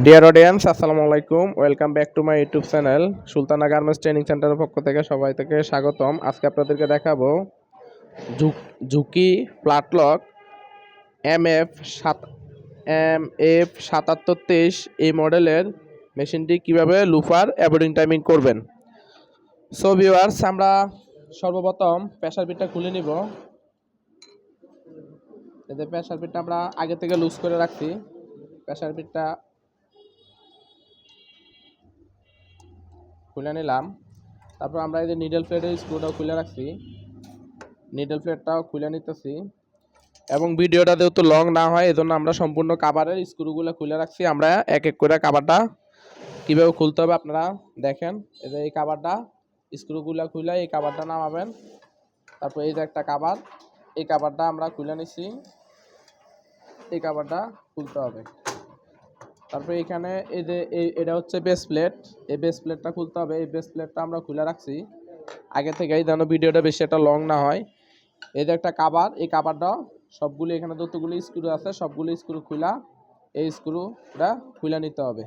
Deer audience আসসালামু আলাইকুম। Welcome back to my YouTube channel Sultana garments training সেন্টারের পক্ষ থেকে সবাই থেকে স্বাগতম। আজকে আপনাদেরকে দেখাবো ঝুক- প্লাটলক এম এফ সাত এম এফ সাতাত্তর তেইশ এই মডেলের মেশিনটি কীভাবে লুফার অ্যাবোর্ডিং টাইমিং করবেন? সো ভিউয়ার্স আমরা সর্বপ্রথম প্রেশার বিটটা খুলে নিব। এতে প্রেশার বিটটা আমরা আগে থেকে লুজ করে রাখছি। প্রেশার বিটটা খুলে নিলাম। তারপর আমরা এই যে নিডল প্লেটের স্ক্রুটাও খুলে রাখছি। নিডল প্লেটটাও খুলে নিতেছি। এবং ভিডিওটা যেহেতু লং না হয়, এজন্য আমরা সম্পূর্ণ কাভারের স্ক্রুগুলো খুলে রাখছি। আমরা এক এক করে কাভারটা কীভাবে খুলতে হবে আপনারা দেখেন। এই যে এই কাভারটা স্ক্রুগুলো খুলে এই কাভারটা নামাবেন। তারপর এই যে একটা কাভার এই কাভারটা আমরা খুলে নিছি। এই কাভারটা খুলতে হবে। তারপরে এখানে এই যে এটা হচ্ছে বেস প্লেট এই বেস প্লেটটা খুলতে হবে। এই বেস প্লেটটা আমরা খুলে রাখছি। আগে থেকেই যেন ভিডিওটা বেশি একটা লং না হয়। এই যে একটা কাবার এই কাবারটা সবগুলো এখানে যতগুলো স্ক্রু আছে, সবগুলো স্ক্রু খুলা এই স্ক্রুটা খুলে নিতে হবে।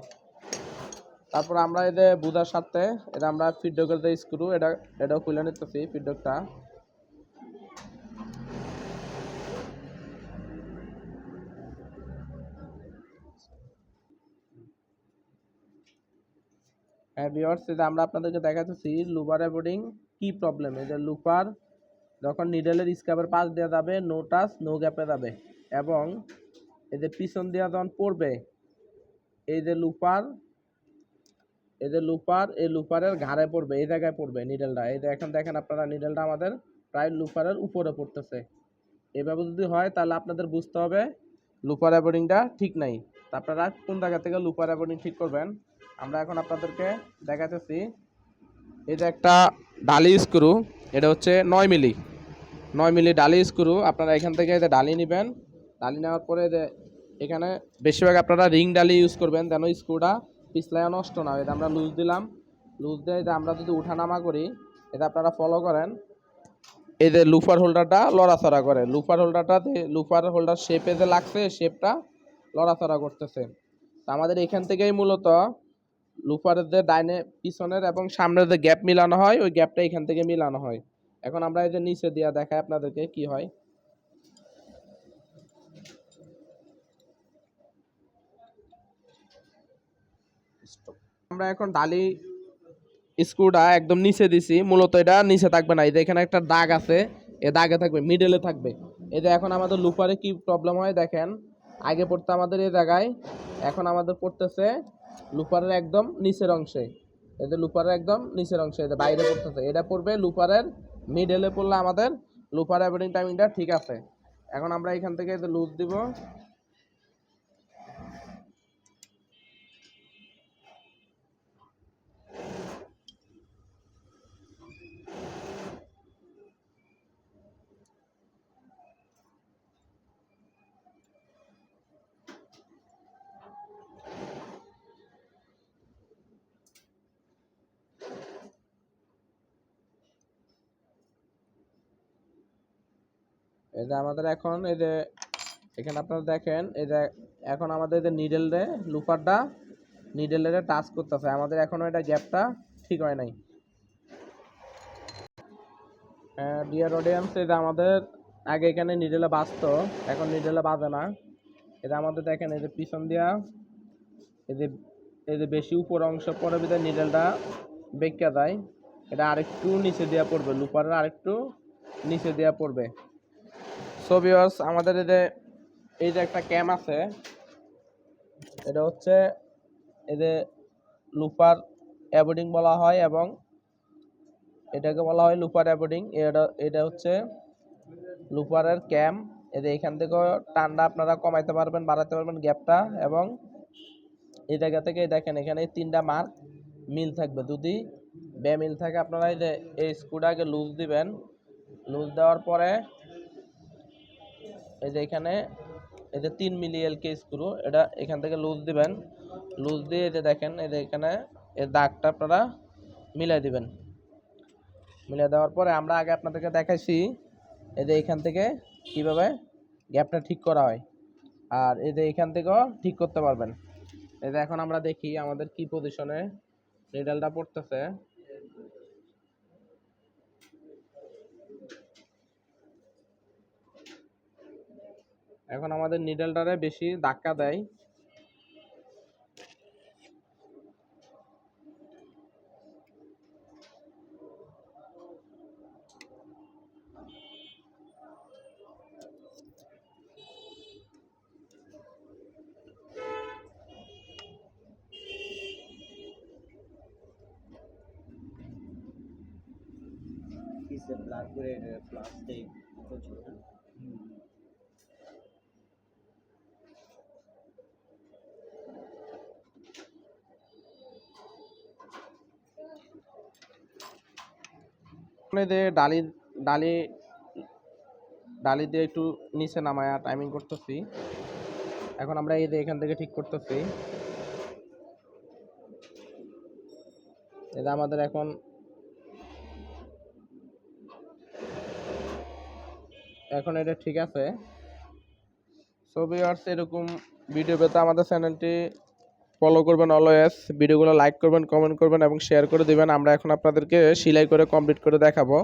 তারপর আমরা যে বুধার সাথে এটা আমরা ফিডডকের যে স্ক্রু এটা, এটাও খুলে নিতেছি ফিডডকটা ভিউয়ার্স এটা আমরা আপনাদেরকে দেখাচ্ছি লুপার অ্যাবোর্ডিং কি প্রবলেম এই যে লুপার যখন নিডেলের স্ক্যাপের পাশ দেওয়া যাবে নো টাচ নো গ্যাপে যাবে। এবং এই যে পিছন দেওয়া যখন পড়বে, এই যে লুপার এই যে লুপার এই লুপারের ঘাড়ে পড়বে, এই জায়গায় পড়বে নিডেলটা এই যে এখন দেখেন আপনারা নিডেলটা আমাদের প্রায় লুপারের উপরে পড়তেছে। এভাবে যদি হয়, তাহলে আপনাদের বুঝতে হবে লুপার অ্যাবোর্ডিংটা ঠিক নাই। আপনারা কোন জায়গা থেকে লুপার অ্যাবোর্ডিং ঠিক করবেন? আমরা এখন আপনাদেরকে দেখাতেছি এই যে একটা ডালি স্ক্রু, এটা হচ্ছে নয় মিলি। নয় মিলি ডালি স্ক্রু, আপনারা এখান থেকে যে ডালি নেবেন। ডালি নেওয়ার পরে এখানে বেশিরভাগ আপনারা রিং ডালি ইউজ করবেন, যেন স্ক্রুটা পিছলায় নষ্ট না এটা আমরা লুজ দিলাম। লুজ দিয়ে যে আমরা যদি উঠানামা করি, এটা আপনারা ফলো করেন। এই যে লুফার হোল্ডারটা লড়াচড়া করে। লুফার হোল্ডারটা লুফার হোল্ডার শেপে যে লাগছে শেপটা লড়াচড়া করতেছে। তা আমাদের এখান থেকেই মূলত লুফারের ডাইনে পিছনের এবং সামনের যে গ্যাপ মিলানো হয়, ওই গ্যাপটা এখান থেকে মিলানো হয়। এখন আমরা এই যে নিচে দিয়া দেখাই আপনাদেরকে কি হয়। আমরা এখন ডালি স্ক্রুটা একদম নিচে দিছি, মূলত এটা নিচে থাকবে না। এই যে এখানে একটা দাগ আছে, এ দাগে থাকবে মিডলে থাকবে। এই যে এখন আমাদের লুপারে কি প্রবলেম হয় দেখেন। আগে পড়তে আমাদের এই জায়গায়, এখন আমাদের পড়তেছে লুপারের একদম নিচের অংশে। যে লুপারের একদম নিচের অংশে এটা বাইরে পড়তেছে। এটা পড়বে লুপারের মিডেলে পড়লে আমাদের লুপার অ্যাভারেটিং টাইমিংটা ঠিক আছে। এখন আমরা এখান থেকে লুজ দিব। এই যে আমাদের এখন এই যে, এখানে আপনারা দেখেন, এই যে এখন আমাদের যে নিডেল লুপারটা নিডেলের টাচ করতেছে। আমাদের এখনও এটা গ্যাপটা ঠিক হয় নাই। ডিয়ার অডিয়েন্স যে আমাদের আগে এখানে নিডেলে বাজতো, এখন নিডেলে বাজে না। এটা আমাদের দেখেন, এই যে পিছন দিয়া, এই যে এই যে বেশি উপর অংশ পরে বিধায় নিডেলটা বেঁকা যায়। এটা আরেকটু নিচে দেওয়া পড়বে লুপারের আরেকটু নিচে দেওয়া পড়বে। সো ভিউয়ার্স আমাদের এই যে এই যে একটা ক্যাম আছে, এটা হচ্ছে এই যে লুপার অ্যাবোর্ডিং বলা হয় এবং এটাকে বলা হয় লুপার অ্যাবোর্ডিং এটা এটা হচ্ছে লুপারের ক্যাম যে এখান থেকেও টানটা আপনারা কমাইতে পারবেন বাড়াতে পারবেন গ্যাপটা এবং এই জায়গা থেকে দেখেন এখানে তিনটা মার্ক মিল থাকবে। যদি বে মিল থাকে, আপনারা এই যে এই স্ক্রুটাকে লুজ দিবেন। লুজ দেওয়ার পরে এই যে এখানে, এই যে তিন মিলি এলকে স্ক্রু এটা এখান থেকে লুজ দিবেন। লুজ দিয়ে এই যে দেখেন, এই যে এখানে এই দাগটা আপনারা মিলাই দিবেন। মিলাই দেওয়ার পরে আমরা আগে আপনাদেরকে দেখাইছি, এই যে এখান থেকে কীভাবে গ্যাপটা ঠিক করা হয়। আর এই যে এখান থেকেও ঠিক করতে পারবেন। এই যে এখন আমরা দেখি আমাদের কি পজিশনে নিডলটা পড়তেছে। এখন আমাদের নিডলটারে বেশি ধাক্কা দেয়। Grade uh, দিয়ে ডালি ডালি ডালি দিয়ে একটু নিচে নামায়া টাইমিং করতেছি। এখন আমরা এই যে এখান থেকে ঠিক করতেছি। এটা আমাদের এখন এখন এটা ঠিক আছে। সো আর এরকম ভিডিও পেতে আমাদের চ্যানেলটি ফলো করবেন অলওয়েজ ভিডিওগুলো লাইক করবেন কমেন্ট করবেন এবং শেয়ার করে দেবেন। আমরা এখন আপনাদেরকে সেলাই করে কমপ্লিট করে দেখাবো।